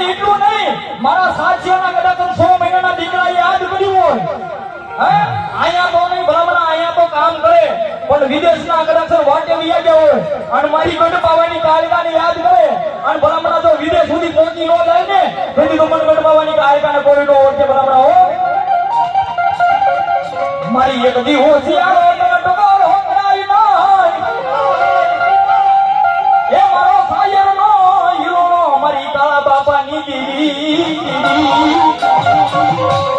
અને એટલું નહીં. મારા સાચિયાના કદાચ સો મહિનાના દીકરા યાદ કર્યું હોય. અહીંયા તો નહીં, ભલામણા, અહીંયા તો કામ કરે. પણ વિદેશના કદાચ વાટે વિયા ગયા હોય. અને મારી ગઢ પાવાની કાલિકાને યાદ કરે. અને ભલામણા જો વિદેશ સુધી પહોંચી ન જાય ને તેથી તો મને ગઢ પાવાની કાલિકાને કોઈ નો ઓળખે ભલામણા, હો. મારી એક દી હોશિયારો દીદી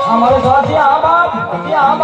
અમારો સાથી આ બાપ સાથી આ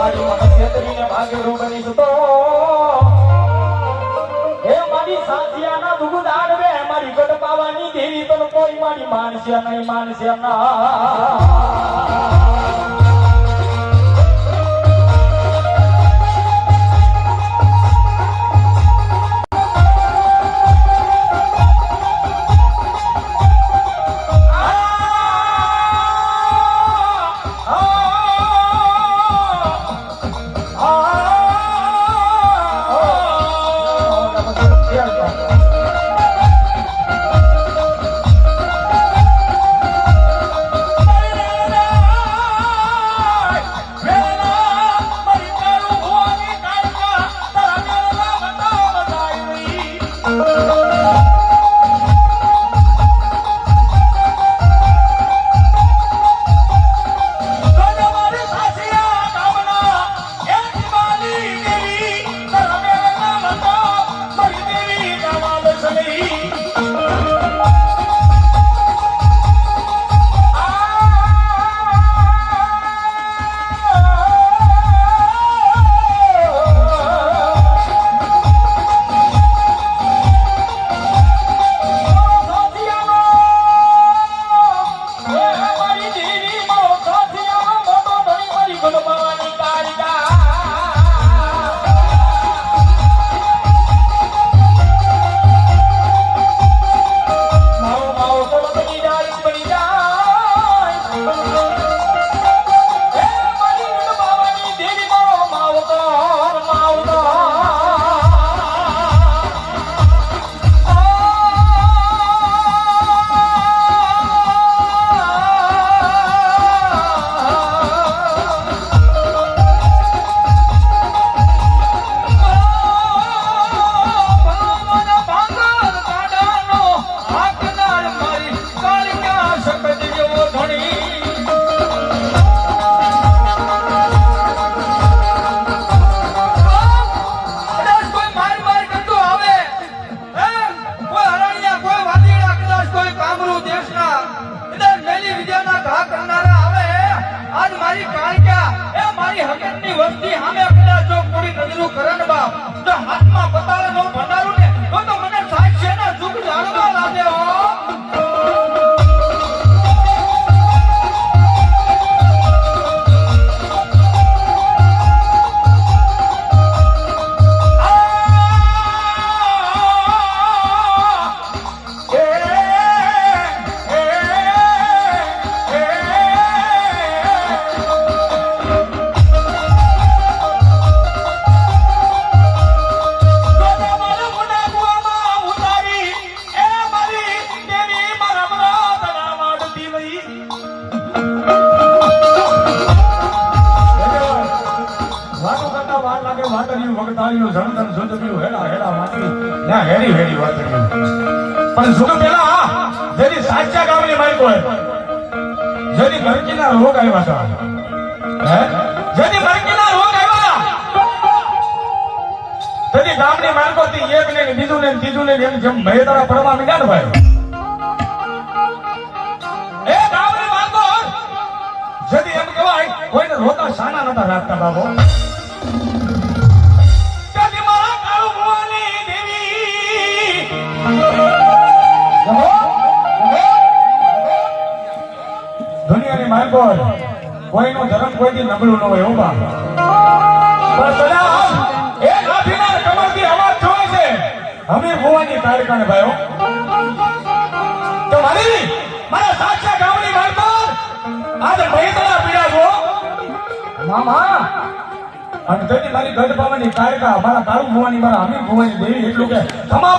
મારી છેતરીને ભાગે રૂબની તો હે મારી સાથિયાના દુગુદ આડવે મારી ગઢ પાવાની દેવી તને કોઈ મારી માનશે નહીં માનસ્યા ના. Paulo! કોઈ કામરૂ દેશના એટલે મેલી વિદ્યાના ઘા કરનારા આવે, આજ મારી કાળક્યા એ મારી હકીકતની વસ્તી સામે પેલા જો પૂરી નજરું કરન બાપ, તો હાથમાં પતાળનો ભંડારું આવ્યા હતા મરકીના રોગ આવ્યા. તેની ગામની માલિકો થી એક ને બીજું ને ત્રીજું ને એમ જેમ મહેતારા પડવા મીડા ભાઈ. જેથી તેથી દુનિયાની માલિકો કોઈનો ધર્મ કોઈથી નબળું ન હોય એવું બા પણ પેલા એ લાઠીના છે. હમીર ભુવાની તારકાને ભાઈઓ તો મારી મારા સાચા ગામની માલિકો આજે મહેતરા પીડા છો મામા, અને તેની મારી ગઢ પાવાની કાયકા મારા તારું ભુવાની, મારા હમીર ભુવાની દેવી એટલું કે, તમા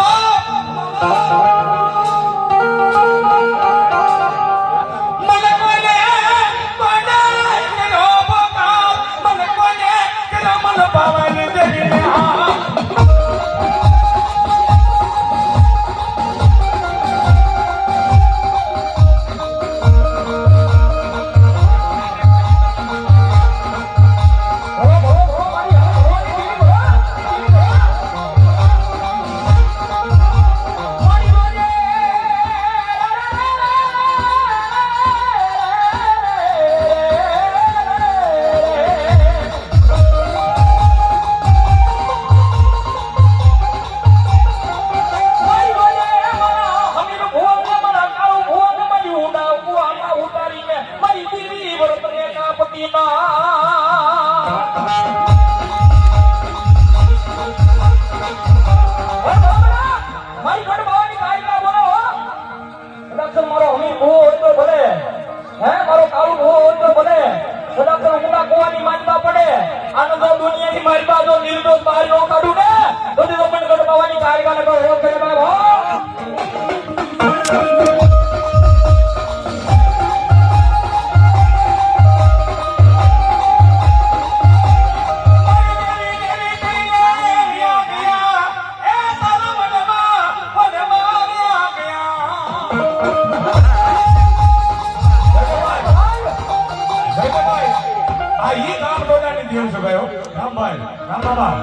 દેવ છે ભાઈઓ? રામભાઈ રામબાબા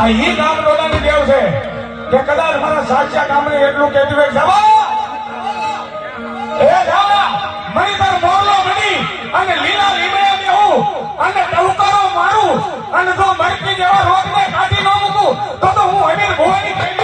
આ ઈ ગામ ડોડાની દેવ છે કે કદાચ મારા સાચા ગામને એટલું કહેતું હોય જવા એ જાવા મણી તાર મોરલો મણી અને લીલા લીમડા બેહું અને ટહુકારો મારું અને જો મરકી જેવા રોગને કાઢી ન મૂકું, તો તો હું હમીર ભુવાની થઈ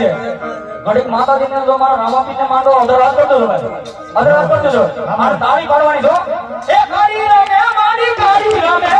છે. ઘડીક માતાજીને જો મારા રામાપીરને માંડો અધરવાદ કરતો જો ભાઈ. અધરવાદ કરતો જો મારે તાળી પાડવાની જો એ કાળી રમે, મારી કાળી રમે.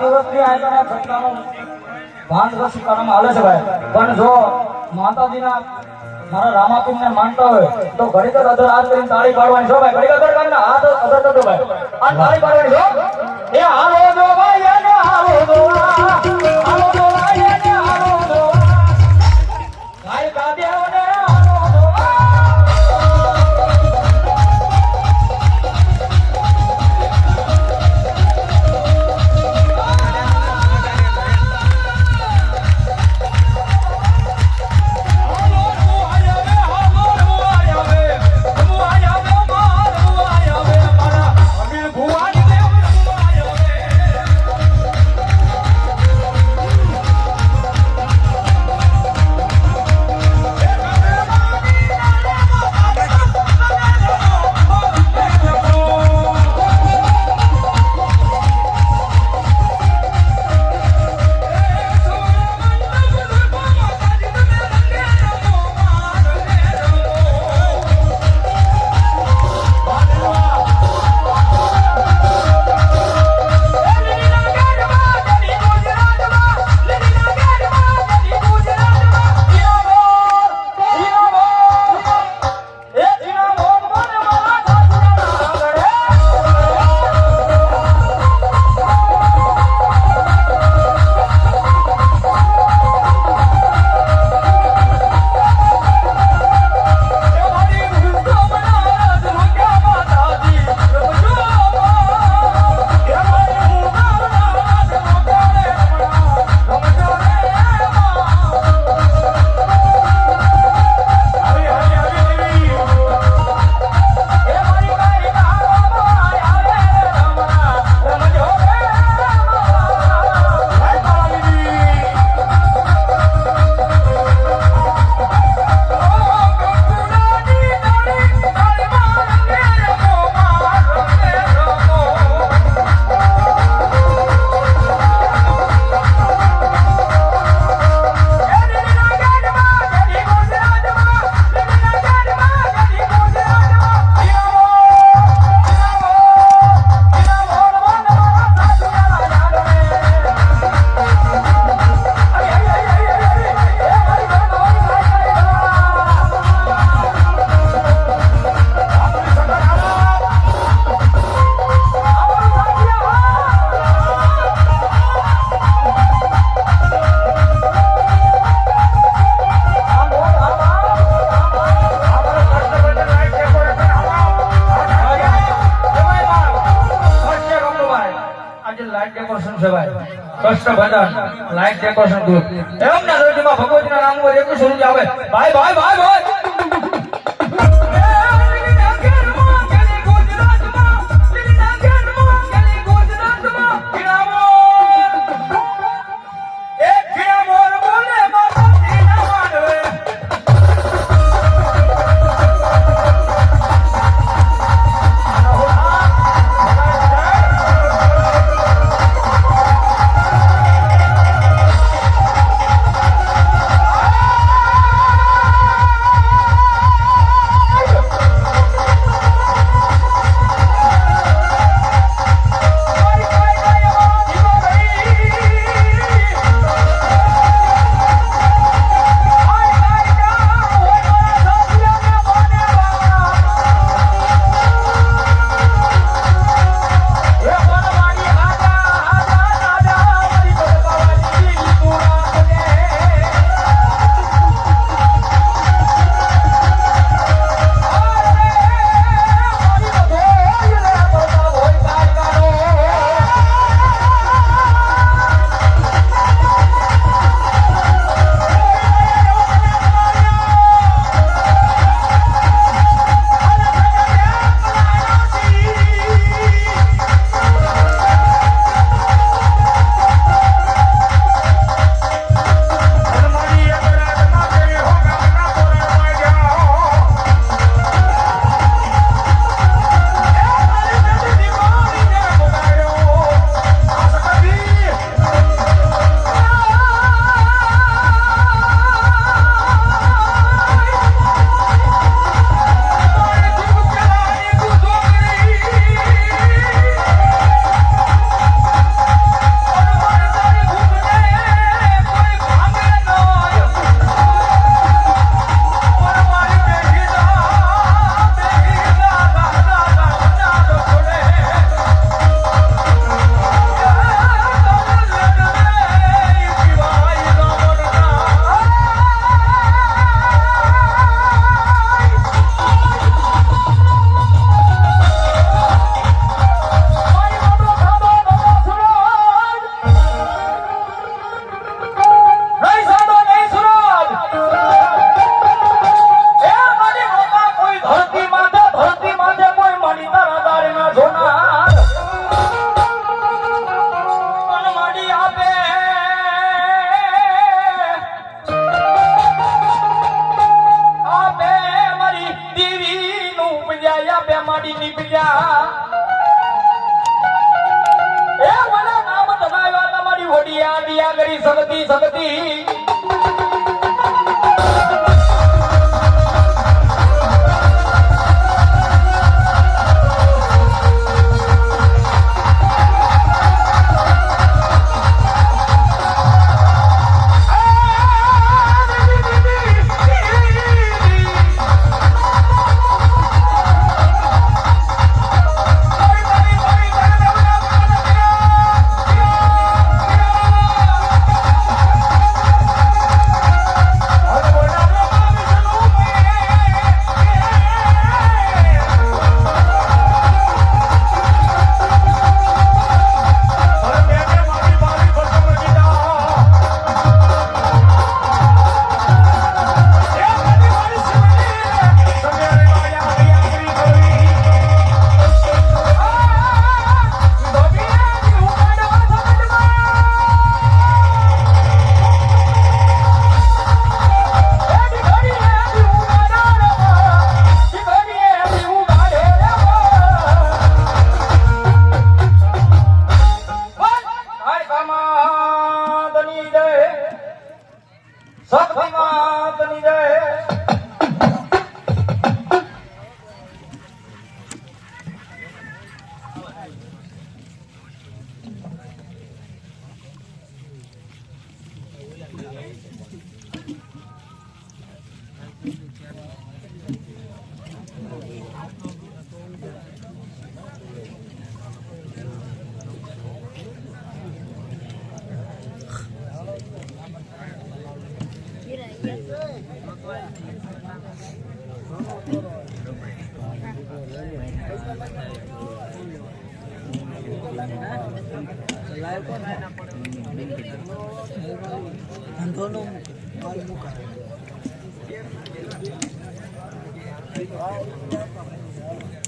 વર્ષથી આ કણા સત્તાનું ભાન રસ કરવામાં આવે છે ભાઈ. પણ જો માતાજીના મારા રામાપીર ને માનતા હોય, તો ઘડી તો અધર હાથ કરીને તાળી પાડવાની. છો ભાઈ ઘડી અધર ભાઈ. પાડવાની છો એ હાલો ભાઈ કષ્ટ ભજન. લાઈટ ડેકોરેશન ગ્રુપ એમ ના ભગવતીના નામ એટલું સ્વરૂપ આવે. ભાઈ ભાઈ ભાઈ ભાઈ માડી નીપજ્યા એ મને નામ તમારા તમારી હોડિયા દિયા કરી સગતી સગતી.